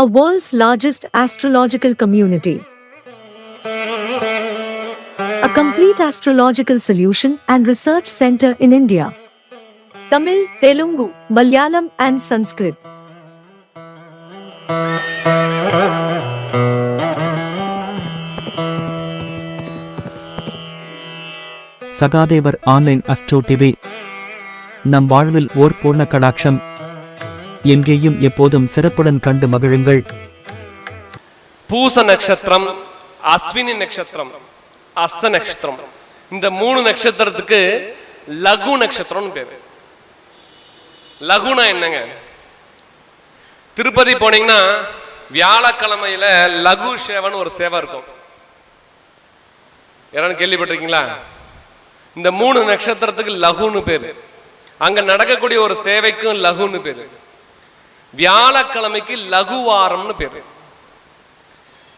a world's largest astrological community. A complete astrological solution and research center in India. Tamil, Telugu, Malayalam, and Sanskrit. Sahadevar online astro TV. நம் வாழ்வில் ஓர் பூர்ண கடாட்சம். எங்கேயும் எப்போதும் சிறப்புடன் கண்டு மகிழுங்கள். பூச நட்சத்திரம் அஸ்வினி நட்சத்திரம் அஸ்த நட்சத்திரம். இந்த மூணு நட்சத்திரத்துக்கு லகு நட்சத்திரம்னு பேரு. லகுனா என்னங்க? திருப்பதி போனீங்கன்னா வியாழக்கிழமையில லகு சேவன் ஒரு சேவை இருக்கும். யாராவது கேள்விப்பட்டிருக்கீங்களா? இந்த மூணு நட்சத்திரத்துக்கு லகுன்னு பேரு. அங்க நடக்கக்கூடிய ஒரு சேவைக்கும் லகுன்னு பேரு. வியாழக்கிழமைக்கு லகுவாரம்னு பேரு.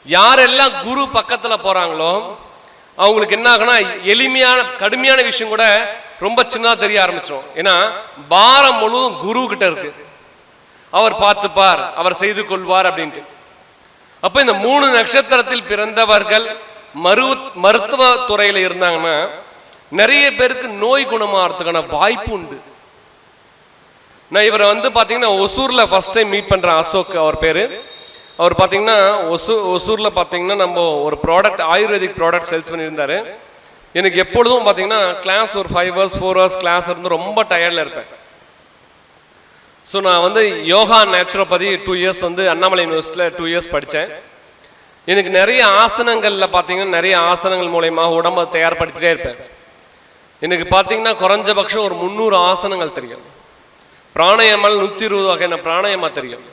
யாரெல்லாம் குரு பக்கத்துல போறாங்களோ அவங்களுக்கு என்ன ஆகுனா எளிமையான கடுமையான விஷயம் கூட ரொம்ப சின்னதா தெரிய ஆரம்பிச்சிடும் ஏன்னா பாரம் முழுவதும் குரு கிட்ட இருக்கு. அவர் பார்த்துப்பார் அவர் செய்து கொள்வார் அப்படின்ட்டு. அப்ப இந்த மூணு நட்சத்திரத்தில் பிறந்தவர்கள் மரு மருத்துவ துறையில இருந்தாங்கன்னா நிறைய பேருக்கு நோய் குணமாகறதுக்கான வாய்ப்பு உண்டு. நான் இவரை வந்து பார்த்தீங்கன்னா ஒசூரில் ஃபர்ஸ்ட் டைம் மீட் பண்ணுறேன் அசோக் அவர் பேர். அவர் பார்த்தீங்கன்னா ஒசூ ஒசூரில் பார்த்தீங்கன்னா நம்ம ஒரு ப்ராடக்ட் ஆயுர்வேதிக் ப்ராடக்ட் சேல்ஸ் பண்ணியிருந்தாரு. எனக்கு எப்பொழுதும் பார்த்தீங்கன்னா கிளாஸ் ஒரு five hours four hours class இருந்து ரொம்ப டயர்டில் இருப்பேன். ஸோ நான் வந்து யோகா நேச்சுரோபதி டூ இயர்ஸ் வந்து அண்ணாமலை யூனிவர்சிட்டியில் டூ இயர்ஸ் படித்தேன் எனக்கு நிறைய ஆசனங்களில் பார்த்தீங்கன்னா நிறைய ஆசனங்கள் மூலயமா உடம்பை தயார்படுத்திட்டே இருப்பேன். எனக்கு பார்த்தீங்கன்னா குறைஞ்சபட்சம் ஒரு முந்நூறு ஆசனங்கள் தெரியும். பிராணயமல் நூற்றி இருபது வகையான பிராணயமா தெரியும்.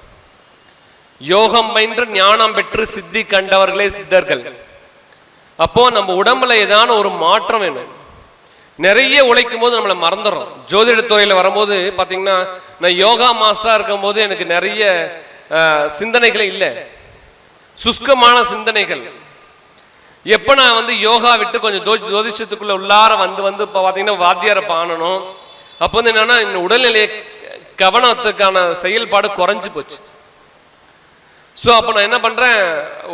யோகம் பயின்று ஞானம் பெற்று சித்தி கண்டவர்களே சித்தர்கள். அப்போ நம்ம உடம்புல ஏதான ஒரு மாற்றம் வேணும். நிறைய உழைக்கும் போது நம்மளை மறந்துடுறோம். ஜோதிட துறையில் வரும்போது பார்த்தீங்கன்னா நான் யோகா மாஸ்டராக இருக்கும்போது எனக்கு நிறைய சிந்தனைகளே இல்லை. சுஷ்கமான சிந்தனைகள். எப்போ நான் வந்து யோகா விட்டு கொஞ்சம் ஜோ ஜோதிஷத்துக்குள்ள உள்ளார வந்து வந்து இப்போ பார்த்தீங்கன்னா வாத்தியாரை பாணணும். அப்போ வந்து என்னன்னா இந்த உடல்நிலையை கவனத்துக்கான செயல்பாடு குறைஞ்சு போச்சு. ஸோ அப்போ நான் என்ன பண்ணுறேன்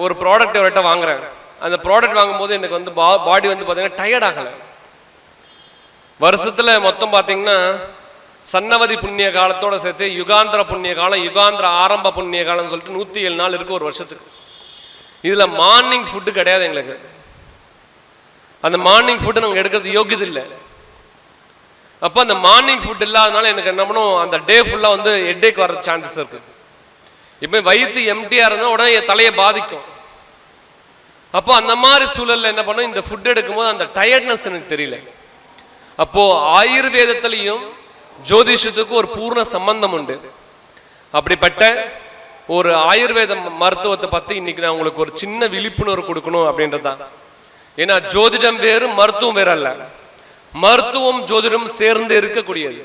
ஒரு ப்ராடக்ட் அவர்கிட்ட வாங்குறேன். அந்த ப்ராடக்ட் வாங்கும்போது எனக்கு வந்து பாடி வந்து பார்த்தீங்கன்னா டயர்ட் ஆகலை. வருஷத்துல மொத்தம் பார்த்தீங்கன்னா சன்னவதி புண்ணிய காலத்தோட சேர்த்து யுகாந்திர புண்ணிய காலம் யுகாந்திர ஆரம்ப புண்ணிய காலம்னு சொல்லிட்டு நூற்றி ஏழு நாள் இருக்கு ஒரு வருஷத்துக்கு. இதில் மார்னிங் ஃபுட்டு கிடையாது எங்களுக்கு. அந்த மார்னிங் ஃபுட்டு நாங்கள் எடுக்கிறது யோகியது இல்லை அப்போ அந்த மார்னிங் ஃபுட் இல்லாதனால எனக்கு என்ன பண்ணும் அந்த டே ஃபுல்லாக வந்து ஹெட்டேக் வர சான்சஸ் இருக்குது இப்போ வயிற்று எம்டியாக இருந்தால் உடனே என் தலையை பாதிக்கும். அப்போ அந்த மாதிரி சூழல்ல என்ன பண்ணும் இந்த ஃபுட் எடுக்கும்போது அந்த டயர்ட்னஸ் எனக்கு தெரியல. அப்போது ஆயுர்வேதத்துலேயும் ஜோதிஷத்துக்கும் ஒரு பூர்ண சம்பந்தம் உண்டு. அப்படிப்பட்ட ஒரு ஆயுர்வேத மருத்துவத்தை பற்றி இன்னைக்கு நான் உங்களுக்கு ஒரு சின்ன விழிப்புணர்வு கொடுக்கணும் அப்படின்றதுதான். ஏன்னா ஜோதிடம் வேறு மருத்துவம் வேற அல்ல. மருத்துவம் ஜோதிடம் சேர்ந்து இருக்கக்கூடியது.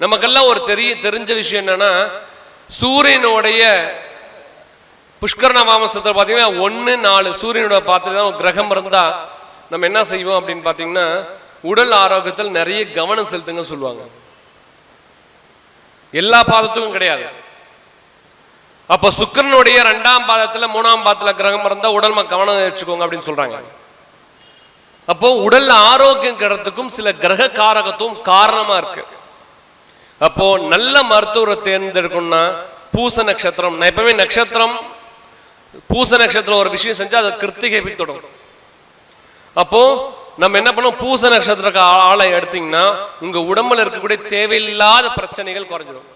நமக்கெல்லாம் ஒரு தெரிய தெரிஞ்ச விஷயம் என்னன்னா சூரியனுடைய புஷ்கரண மாமசத்தில் பார்த்தீங்கன்னா ஒன்று நாலு சூரியனோட பார்த்து தான் ஒரு கிரகம் இருந்தால் நம்ம என்ன செய்வோம் அப்படின்னு பார்த்தீங்கன்னா உடல் ஆரோக்கியத்தில் நிறைய கவனம் செலுத்துங்க சொல்லுவாங்க. எல்லா பாதத்துக்கும் கிடையாது. அப்ப சுக்கிரனுடைய ரெண்டாம் பாதத்துல மூணாம் பாதத்துல கிரகம் இருந்தா உடல் கவனம் வச்சுக்கோங்க அப்படின்னு சொல்றாங்க. அப்போ உடல் ஆரோக்கியம் கிடத்துக்கும் சில கிரக காரகத்துவம் காரணமா இருக்கு. அப்போ நல்ல மருத்துவரை தேர்ந்தெடுக்கணும்னா பூச நட்சத்திரம் நான் எப்பவுமே நட்சத்திரம் பூச நட்சத்திரம் ஒரு விஷயம் செஞ்சா அது கிருத்திகை போய் தொடரும் அப்போ நம்ம என்ன பண்ணோம் பூச நட்சத்திர ஆளை எடுத்தீங்கன்னா உங்க உடம்புல இருக்கக்கூடிய தேவையில்லாத பிரச்சனைகள் குறைஞ்சிடும்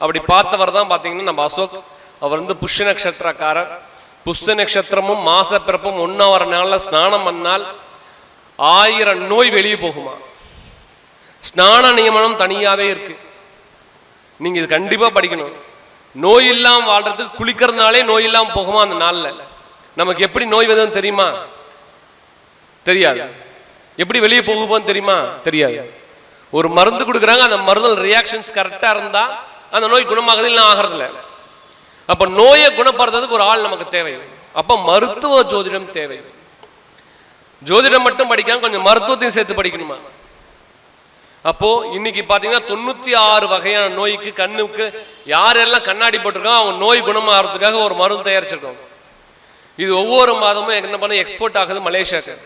அப்படி பார்த்தவர் தான் பார்த்தீங்கன்னா நம்ம அசோக் அவர் வந்து புஷ்ய நட்சத்திரக்காரர். புஷ்ய நட்சத்திரமும் மாச பிறப்பும் ஒன்றா வர நாளில் ஸ்நானம் பண்ணால் ஆயிரம் நோய் வெளியே போகுமா? ஸ்நான நியமனம் தனியாகவே இருக்கு. நீங்கள் இது கண்டிப்பாக படிக்கணும். நோய் இல்லாமல் வாழ்றதுக்கு குளிக்கிறதுனாலே நோய் இல்லாமல் போகுமா அந்த நாளில்? நமக்கு எப்படி நோய் வருதுன்னு தெரியுமா? தெரியாது. எப்படி வெளியே போகுமோன்னு தெரியுமா? தெரியாது. ஒரு மருந்து கொடுக்குறாங்க அந்த மருந்து ரியாக்ஷன்ஸ் கரெக்டாக இருந்தால் அந்த நோய் குணமாகுது இல்லை ஆகிறது இல்லை அப்ப நோயை குணப்படுத்துறதுக்கு ஒரு ஆள் நமக்கு தேவை. அப்ப மருத்துவ ஜோதிடம் தேவை. ஜோதிடம் மட்டும் படிக்காம கொஞ்சம் மருத்துவத்தையும் சேர்த்து படிக்கணுமா? அப்போ இன்னைக்கு பாத்தீங்கன்னா தொண்ணூத்தி ஆறு வகையான நோய்க்கு கண்ணுக்கு யாரெல்லாம் கண்ணாடி போட்டிருக்கோம் அவங்க நோய் குணமாகறதுக்காக ஒரு மருந்து தயாரிச்சிருக்கோம். இது ஒவ்வொரு மாதமும் என்ன பண்ண எக்ஸ்போர்ட் ஆகுது மலேசியாக்கு.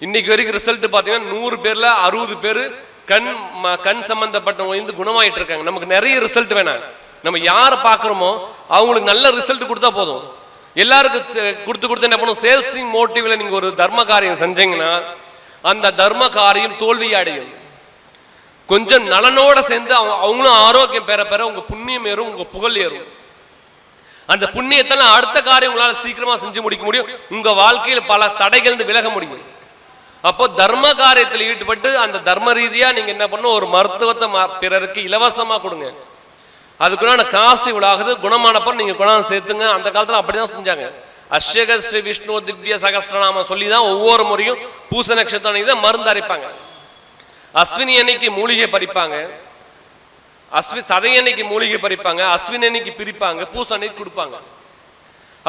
இன்னைக்கு வரைக்கும் ரிசல்ட் பார்த்தீங்கன்னா நூறு பேர்ல அறுபது பேர் கண் ம- கண் சம்மந்தப்பட்ட நோய் வந்து குணமாயிட்டு இருக்காங்க. நமக்கு நிறைய ரிசல்ட் வேணாம். நம்ம யாரை பார்க்குறோமோ அவங்களுக்கு நல்ல ரிசல்ட் கொடுத்தா போதும். எல்லாருக்கும் கொடுத்து கொடுத்து என்ன பண்ணும்? சேல்ஸிங் மோட்டிவ்ல நீங்கள் ஒரு தர்ம காரியம் செஞ்சீங்கன்னா அந்த தர்ம காரியம் தோல்வி அடையும். கொஞ்சம் நலனோட சேர்ந்து அவங்க அவங்களும் ஆரோக்கியம் பெற பெற உங்கள் புண்ணியம் ஏறும் உங்கள் புகழ் ஏறும். அந்த புண்ணியத்தெல்லாம் அடுத்த காரியம் உங்களால் சீக்கிரமாக செஞ்சு முடிக்க முடியும். உங்கள் வாழ்க்கையில் பல தடைகள் விலக முடியும். அப்போ தர்ம காரியத்தில் ஈடுபட்டு அந்த தர்ம ரீதியாக நீங்கள் என்ன பண்ணும் ஒரு மருத்துவத்தை ம- பிறருக்கு இலவசமாக கொடுங்க. அதுக்குள்ளான காசு இவ்வளோ ஆகுது குணமானப்ப நீங்க குணம் சேர்த்துங்க. அந்த காலத்துல அப்படிதான் செஞ்சாங்க. அஷேக ஸ்ரீ விஷ்ணு திவ்ய சகஸ்ரநாமம் சொல்லி தான் ஒவ்வொரு முறையும் பூச நட்சத்திரம் அன்னைக்கு தான் மருந்து அரைப்பாங்க. அஸ்வினி அன்னைக்கு மூலிகை பறிப்பாங்க. அஸ்வி சதை அன்னைக்கு மூலிகை பறிப்பாங்க. அஸ்வினி அன்னைக்கு பிரிப்பாங்க. பூச அன்னைக்கு கொடுப்பாங்க.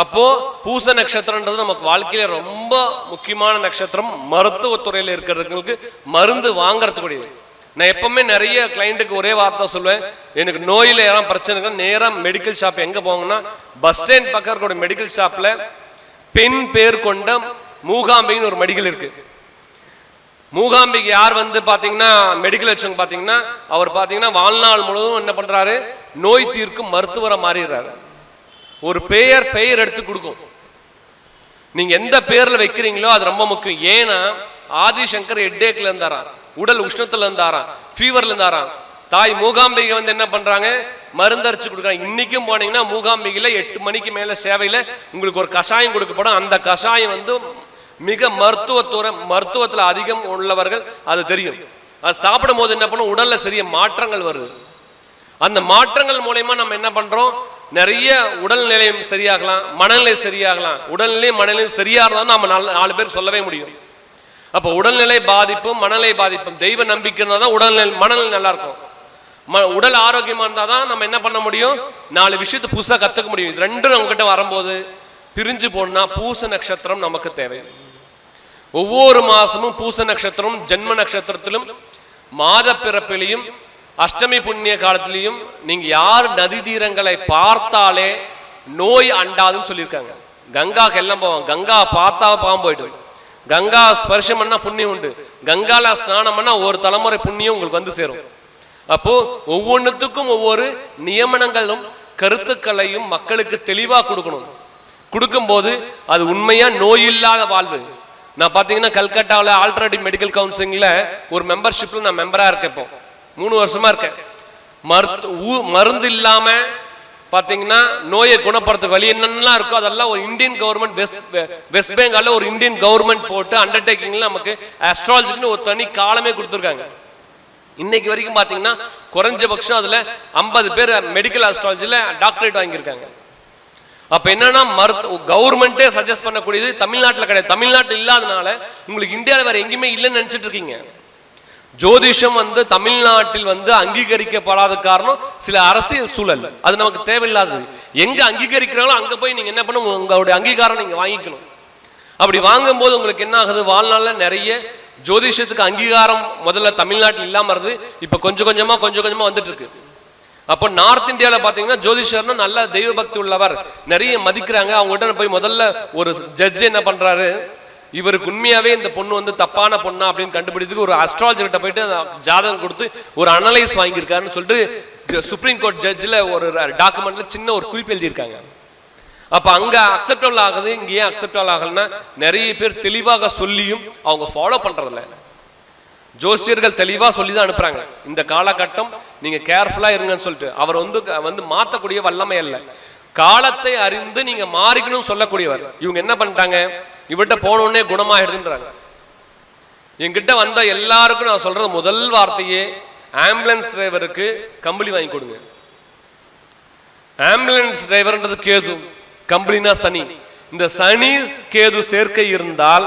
அப்போ பூச நட்சத்திரன்றது நமக்கு வாழ்க்கையில ரொம்ப முக்கியமான நட்சத்திரம். மருத்துவத்துறையில் இருக்கிறவங்களுக்கு மருந்து வாங்குறதுக்குரியது நான் எப்பவுமே நிறைய கிளைண்ட்டுக்கு ஒரே வார்த்தை சொல்லுவேன். எனக்கு நோயில் யாரும் பிரச்சனை இருக்கா மெடிக்கல் ஷாப் எங்கே போங்கன்னா பஸ் ஸ்டாண்ட் பக்கம் இருக்கிற மெடிக்கல் ஷாப்பில் பெண் பேர் கொண்ட மூகாம்பின்னு ஒரு மெடிக்கல் இருக்குது மூகாம்பிக்கு யார் வந்து பார்த்தீங்கன்னா மெடிக்கல் வச்சவங்க பார்த்தீங்கன்னா அவர் பார்த்தீங்கன்னா வாழ்நாள் முழுவதும் என்ன பண்ணுறாரு நோய் தீர்க்கும் மருத்துவரை மாறிடுறாரு. ஒரு பெயர் பெயர் எடுத்து கொடுக்கும். நீங்கள் எந்த பேரில் வைக்கிறீங்களோ அது ரொம்ப முக்கியம். ஏன்னா ஆதிசங்கர் ஹெட்டேக்ல இருந்தாரான் உடல் உஷ்ணத்துல இருந்தாராம் ஃபீவர்ல இருந்தாராம். தாய் மூகாம்பிகை வந்து என்ன பண்றாங்க? மருந்தரிச்சு கொடுக்குறாங்க. இன்னைக்கும் போனீங்கன்னா மூகாம்பிகையில எட்டு மணிக்கு மேல சேவையில உங்களுக்கு ஒரு கஷாயம் கொடுக்கப்படும். அந்த கஷாயம் வந்து மிக மருத்துவத்துறை மருத்துவத்துல அதிகம் உள்ளவர்கள் அது தெரியும். அது சாப்பிடும் போது என்ன பண்ணும்? உடல்ல சிறிய மாற்றங்கள் வருது. அந்த மாற்றங்கள் மூலயமா நம்ம என்ன பண்றோம்? நிறைய உடல்நிலையும் சரியாகலாம் மனநிலை சரியாகலாம். உடல்நிலையும் மனநிலையும் சரியா இருந்தாலும் நம்ம நாலு நாலு பேர் சொல்லவே முடியும். அப்போ உடல்நிலை பாதிப்பும் மனநிலை பாதிப்பும். தெய்வ நம்பிக்கை இருந்தால் தான் உடல்நிலை மனநிலை நல்லா இருக்கும் ம உடல் ஆரோக்கியமா இருந்தால் தான் நம்ம என்ன பண்ண முடியும்? நாலு விஷயத்தை புதுசாக கற்றுக்க முடியும். இது ரெண்டும் நம்மகிட்ட வரும்போது பிரிஞ்சு போனா பூச நட்சத்திரம் நமக்கு தேவை. ஒவ்வொரு மாசமும் பூச நட்சத்திரம் ஜென்ம நட்சத்திரத்திலும் மாத பிறப்பிலையும் அஷ்டமி புண்ணிய காலத்திலையும் நீங்க யார் நதி தீரங்களை பார்த்தாலே நோய் அண்டாதுன்னு சொல்லியிருக்காங்க. கங்காக்கு எல்லாம் போவாங்க கங்கா பார்த்தா பாவம் போயிட்டு கங்கா ஸ்பர்ஷம் பண்ணா புண்ணியம் உண்டு. கங்கால ஸ்நானம் பண்ணா ஒரு தலைமுறை புண்ணியம் உங்களுக்கு வந்து சேரும். அப்போ ஒவ்வொன்றுத்துக்கும் ஒவ்வொரு நியமனங்களும் கருத்துக்களையும் மக்களுக்கு தெளிவா கொடுக்கணும். கொடுக்கும்போது அது உண்மையா நோய் இல்லாத வாழ்வு. நான் பார்த்தீங்கன்னா கல்கட்டாவில் ஆல்டர்னேட்டிவ் மெடிக்கல் கவுன்சிலிங்கில் ஒரு மெம்பர்ஷிப்பில் நான் மெம்பராக இருக்கேன் இப்போ. மூணு வருஷமா இருக்கேன். மருத்து ஊ- மருந்து இல்லாமல் பார்த்தீங்கன்னா நோயை குணப்படுத்த வழி என்னென்னலாம் இருக்கோ அதெல்லாம் ஒரு இந்தியன் கவர்மெண்ட் வெஸ்ட் வெஸ்ட் பெங்காலில் ஒரு இந்தியன் கவர்மெண்ட் போட்டு அண்டர்டேக்கிங்கில் நமக்கு அஸ்ட்ராலஜிக்குன்னு ஒரு தனி காலமே கொடுத்துருக்காங்க. இன்னைக்கு வரைக்கும் பார்த்தீங்கன்னா குறைஞ்சபட்சம் அதில் ஐம்பது பேர் மெடிக்கல் அஸ்ட்ராலஜியில் டாக்டரேட் வாங்கியிருக்காங்க. அப்போ என்னன்னா மருத்துவ கவர்மெண்ட்டே சஜஸ்ட் பண்ணக்கூடியது தமிழ்நாட்டில் கிடையாது. தமிழ்நாட்டு இல்லாதனால உங்களுக்கு இந்தியாவில் வேறு எங்கேயுமே இல்லைன்னு நினச்சிட்டு இருக்கீங்க. ஜோதிஷம் வந்து தமிழ்நாட்டில் வந்து அங்கீகரிக்கப்படாத காரணம் சில அரசியல் சூழல். அது நமக்கு தேவையில்லாதது. எங்க அங்கீகரிக்கிறாங்களோ அங்க போய் நீங்க என்ன பண்ணுங்க? உங்களுடைய அங்கீகாரம் நீங்க வாங்கிக்கணும். அப்படி வாங்கும்போது உங்களுக்கு என்ன ஆகுது? வாழ்நாளில் நிறைய ஜோதிஷத்துக்கு அங்கீகாரம் முதல்ல தமிழ்நாட்டில் இல்லாம இருந்தது. இப்ப கொஞ்சம் கொஞ்சமா கொஞ்சம் கொஞ்சமா வந்துட்டு இருக்கு அப்போ நார்த் இந்தியாவில் பார்த்தீங்கன்னா ஜோதிஷர்னு நல்ல தெய்வ பக்தி உள்ளவர். நிறைய மதிக்கிறாங்க. அவங்ககிட்ட போய் முதல்ல ஒரு ஜட்ஜ் என்ன பண்ணுறாரு இவருக்கு உண்மையாவே இந்த பொண்ணு வந்து தப்பான பொண்ணா அப்படின்னு கண்டுபிடிக்கிறதுக்கு ஒரு அஸ்ட்ராலஜர் கிட்ட போயிட்டு ஜாதகம் கொடுத்து ஒரு அனலைஸ் வாங்கியிருக்காருன்னு சொல்லிட்டு சுப்ரீம் கோர்ட் ஜட்ஜில் ஒரு டாக்குமெண்ட்ல சின்ன ஒரு குறிப்பு எழுதியிருக்காங்க. அப்ப அங்க அக்செப்டபிள் ஆகுது இங்க ஏன் அக்செப்டபிள் ஆகலன்னா நிறைய பேர் தெளிவாக சொல்லியும் அவங்க ஃபாலோ பண்றதில்ல. ஜோசியர்கள் தெளிவா சொல்லி தான் அனுப்புறாங்க. இந்த காலகட்டம் நீங்க கேர்ஃபுல்லா இருங்கன்னு சொல்லிட்டு. அவர் வந்து வந்து மாத்தக்கூடிய வல்லமை அல்ல. காலத்தை அறிந்து நீங்க மாறிக்கணும்னு சொல்லக்கூடியவர். இவங்க என்ன பண்ணிட்டாங்க? இவர்கிட்ட போனோடனே குணமாயிடுதுன்றாங்க. என்கிட்ட வந்த எல்லாருக்கும் நான் சொல்றது முதல் வார்த்தையே ஆம்புலன்ஸ் டிரைவருக்கு கம்பளி வாங்கி கொடுங்க. ஆம்புலன்ஸ் டிரைவர்ன்றது கேது கம்பளினா சனி. இந்த சனி கேது சேர்க்கை இருந்தால்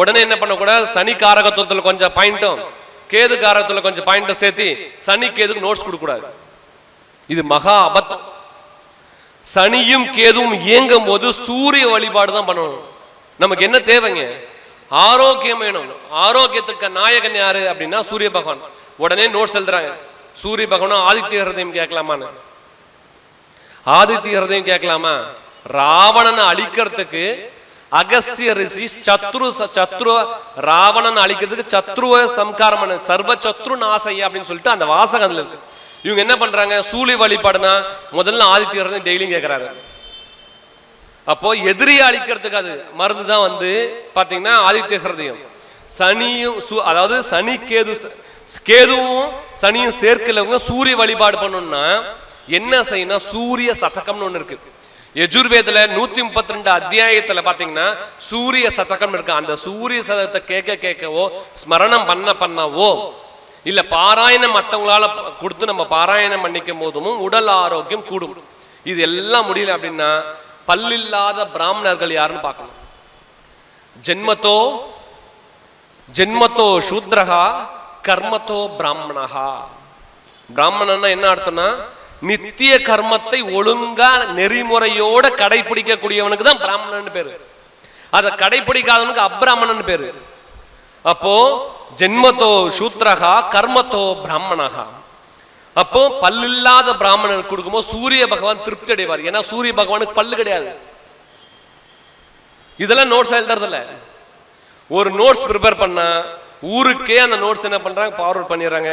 உடனே என்ன பண்ணக்கூடாது? சனி காரகத்துவத்தில் கொஞ்சம் பாயிண்ட்டும் கேது காரகத்தில் கொஞ்சம் பாயிண்ட்டும் சேர்த்து சனி கேதுக்கு நோட்ஸ் கொடுக்கக்கூடாது. இது மகா அபத்தம். சனியும் கேதுவும் இயங்கும் போது சூரிய வழிபாடு தான் பண்ணணும். நமக்கு என்ன தேவைங்க? ஆரோக்கியம் வேணும். ஆரோக்கியத்துக்கு நாயகன் யாரு அப்படின்னா சூரிய பகவான். உடனே நோட்ஸ் எழுதுறாங்க. சூரிய பகவானும் ஆதித்ய ஹிருதயம் கேட்கலாமான்னு. ஆதித்ய ஹிருதயம் கேட்கலாமா? ராவணனை அழிக்கிறதுக்கு அகஸ்திய ரிஷி சத்ரு சத்ரு ராவணன் அழிக்கிறதுக்கு சத்ருவ சம்காரம் பண்ண. சர்வ சத்ரு நாசை அப்படின்னு சொல்லிட்டு அந்த வாசகம் அதுல இருக்கு. இவங்க என்ன பண்றாங்க? சூரிய வழிபாடுனா முதல்ல ஆதித்ய ஹிருதயம் டெய்லியும் கேட்கறாங்க அப்போ எதிரியை அழிக்கிறதுக்கு அது மருந்து தான் வந்து பார்த்தீங்கன்னா ஆதித்ய ஹிருதயம். சனியும் அதாவது சனி கேது கேதுவும் சனியும் சேர்க்கலவங்க சூரிய வழிபாடு பண்ணணும்னா என்ன செய்யணும் சூரிய சதகம்னு ஒன்று இருக்கு. எஜுர்வேதில் நூத்தி முப்பத்தி ரெண்டு அத்தியாயத்தில் பார்த்தீங்கன்னா சூரிய சதகம் இருக்கு. அந்த சூரிய சதகத்தை கேட்க கேட்கவோ ஸ்மரணம் பண்ண பண்ணவோ இல்லை பாராயணம் மற்றவங்களால கொடுத்து நம்ம பாராயணம் பண்ணிக்கும் போதும் உடல் ஆரோக்கியம் கூடும். இது எல்லாம் முடியல அப்படின்னா பல்லில்லாத பிராமணர்கள் யாருன்னு பார்க்கணும் ஜென்மத்தோ ஜென்மத்தோ சூத்ரகா கர்மத்தோ பிராமணஹா. பிராமணன்னா என்ன அர்த்தம்னா நித்திய கர்மத்தை ஒழுங்கா நெறிமுறையோட கடைபிடிக்கக்கூடியவனுக்கு தான் பிராமணன் பேரு. அதை கடைபிடிக்காதவனுக்கு அப்ராமணன் பேரு. அப்போ ஜென்மத்தோ சூத்ரகா கர்மத்தோ பிராமணகா அப்போ பல்லில்லாத பிராமணனுக்கு கொடுக்கும்போது சூரிய பகவான் திருப்தி அடைவார். ஏன்னா சூரிய பகவானுக்கு பல்லு கிடையாது. இதெல்லாம் நோட்ஸ் எழுதுறதில்ல. ஒரு நோட்ஸ் ப்ரிப்பேர் பண்ணா ஊருக்கே அந்த நோட்ஸ் என்ன பண்றாங்க? ஃபார்வர்ட் பண்ணிடுறாங்க.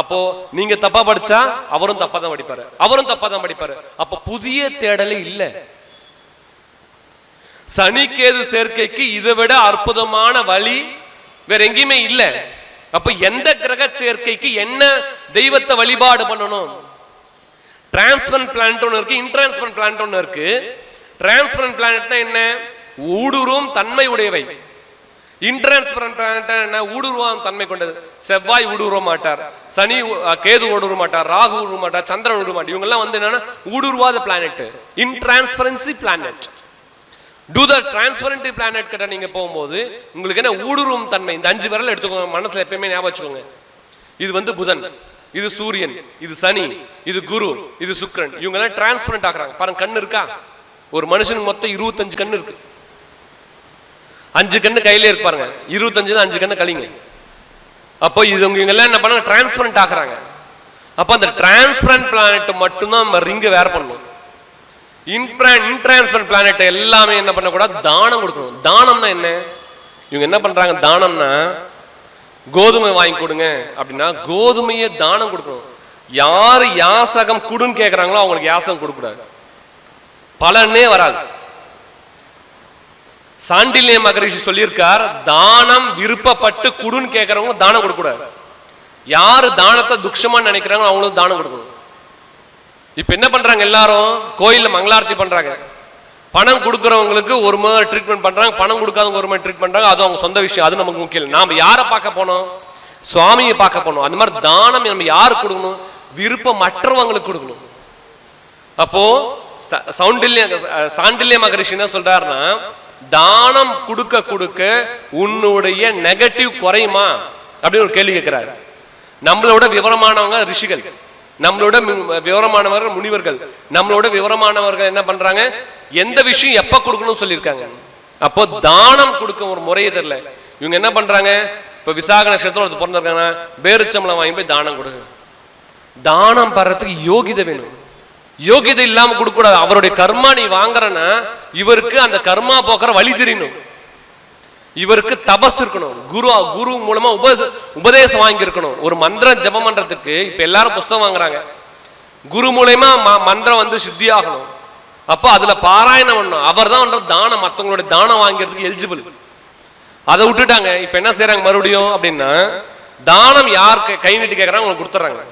அப்போ நீங்க தப்பா படிச்சா அவரும் தப்பா தான் படிப்பாரு. அவரும் தப்பா தான் படிப்பாரு. அப்போ புதிய தேடலே இல்லை. சனிக்கேது சேர்க்கைக்கு இதை விட அற்புதமான வழி வேற எங்கேயுமே இல்லை. அப்ப எந்த கிரக சேர்க்கைக்கு என்ன தெய்வத்தை வழிபாடு பண்ணணும்? டிரான்ஸ்பரன் பிளானட் ஒன்று இருக்கு இன்டிரான்ஸ்பரண்ட் பிளானட் ஒன்று இருக்கு. டிரான்ஸ்பரன்ட் பிளானட்னா என்ன? ஊடுருவும் தன்மை உடையவை. இன்ட்ரான்ஸ்பரன் பிளானட் என்ன? ஊடுருவாம் தன்மை கொண்டது. செவ்வாய் ஊடுருவ மாட்டார் சனி கேது ஊடுருவ மாட்டார் ராகு ஊடுருவ மாட்டார் சந்திரன் ஊடுருவ மாட்டார். இவங்கெல்லாம் வந்து என்னன்னா ஊடுருவாத planet intransparency planet to the transparent planet கிட்ட நீங்கள் போகும்போது உங்களுக்கு என்ன ஊடுருவும் தன்மை? இந்த அஞ்சு விரல் எடுத்துக்கோங்க மனசில் எப்பயுமே ஞாபகம் வச்சுக்கோங்க. இது வந்து புதன் இது சூரியன் இது சனி இது குரு இது சுக்ரன் இவங்க எல்லாம் டிரான்ஸ்பரண்ட் ஆக்குறாங்க. பாருங்க கண்ணு இருக்கா? ஒரு மனுஷனுக்கு மொத்தம் இருபத்தஞ்சு கண்ணு இருக்கு. அஞ்சு கண்ணு கையிலே இருப்பாருங்க பாருங்க. இருபத்தஞ்சு தான் அஞ்சு கண்ணு கழிங்க. அப்போ இது இவங்க எல்லாம் என்ன பண்ணாங்க? டிரான்ஸ்பரண்ட் ஆக்குறாங்க. அப்போ அந்த டிரான்ஸ்பரண்ட் பிளானட் மட்டும்தான் நம்ம ரிங்கு வேர் பண்ணணும். இன்ட்ரான்ஸ்பரன் பிளானட் எல்லாமே என்ன பண்ணக்கூடாது தானம் கொடுக்கணும். தானம்னா என்ன? இவங்க என்ன பண்றாங்க? தானம்னா கோதுமை வாங்கி கொடுங்க அப்படின்னா கோதுமையை தானம் கொடுக்கணும். யார் யாசகம் கொடுன்னு கேட்குறாங்களோ அவங்களுக்கு யாசகம் கொடுக்கக்கூடாது. பலனே வராது. சாண்டில்ய மகரிஷி சொல்லியிருக்கார் தானம் விருப்பப்பட்டு குடுன்னு கேட்கறவங்க தானம் கொடுக்கக்கூடாது. யாரு தானத்தை துக்ஷமா நினைக்கிறாங்களோ அவங்களுக்கு தானம் கொடுக்கணும். இப்ப என்ன பண்றாங்க எல்லாரும்? கோயில்ல மங்களாரத்தி பண்றாங்க. பணம் கொடுக்குறவங்களுக்கு ஒரு மாதிரி ட்ரீட்மெண்ட் பண்றாங்க பணம் கொடுக்காதவங்க ஒரு மாதிரி ட்ரீட் பண்றாங்க அது அவங்க சொந்த விஷயம் அது நமக்கு முக்கியம். நாம யாரை பார்க்க போனோம்? சுவாமியை பார்க்க போனோம். அந்த மாதிரி தானம் நம்ம யாருக்கு கொடுக்கணும்? விருப்பம் மற்றவங்களுக்கு கொடுக்கணும். அப்போ சவுண்டில்ய சாண்டில்ய மகரிஷி என்ன சொல்றாருன்னா தானம் கொடுக்க கொடுக்க உன்னுடைய நெகட்டிவ் குறையுமா? அப்படின்னு ஒரு கேள்வி கேட்கிறாரு. நம்மளோட விவரமானவங்க ரிஷிகள். நம்மளோட விவரமானவர்கள் முனிவர்கள். நம்மளோட விவரமானவர்கள் என்ன பண்றாங்க? எந்த விஷயம் எப்ப கொடுக்கணும்னு சொல்லியிருக்காங்க. அப்போ தானம் கொடுக்க ஒரு முறையே தெரியல. இவங்க என்ன பண்றாங்க? இப்ப விசாக நட்சத்திரம் ஒருத்தர் பிறந்திருக்காங்கன்னா பேரிச்சம்பளம் வாங்கி போய் தானம் கொடுங்க தானம் படுறதுக்கு யோகிதை வேணும். யோகிதை இல்லாம கொடுக்க கூடாது அவருடைய கர்மா நீ வாங்குறன்னா இவருக்கு அந்த கர்மா போக்குற வழி தெரியணும். இவருக்கு தபஸ் இருக்கணும். குரு குரு மூலமா உப உபதேசம் வாங்கியிருக்கணும். ஒரு மந்திரம் ஜெபம் பண்றதுக்கு இப்ப எல்லாரும் புஸ்தகம் வாங்குறாங்க. குரு மூலயமா ம- மந்திரம் வந்து சித்தியாகணும். அப்போ அதுல பாராயணம் பண்ணணும். அவர் தான் தானம் மற்றவங்களுடைய தானம் வாங்கிறதுக்கு எலிஜிபிள் அதை விட்டுட்டாங்க. இப்ப என்ன செய்யறாங்க மறுபடியும் அப்படின்னா தானம் யார் கை- நீட்டு கேட்கறாங்க உங்களுக்கு கொடுத்துட்றாங்க.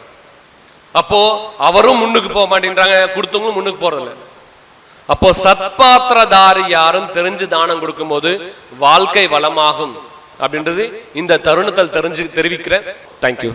அப்போ அவரும் முன்னுக்கு போக மாட்டேன்றாங்க. கொடுத்தவங்களும் முன்னுக்கு போறதில்லை. அப்போ சத்பாத்திரதாரி யாரும் தெரிஞ்சு தானம் கொடுக்கும்போது வாழ்க்கை வளமாகும் அப்படின்றது இந்த தருணத்தில் தெரிஞ்சு தெரிவிக்கிறேன். தேங்க்யூ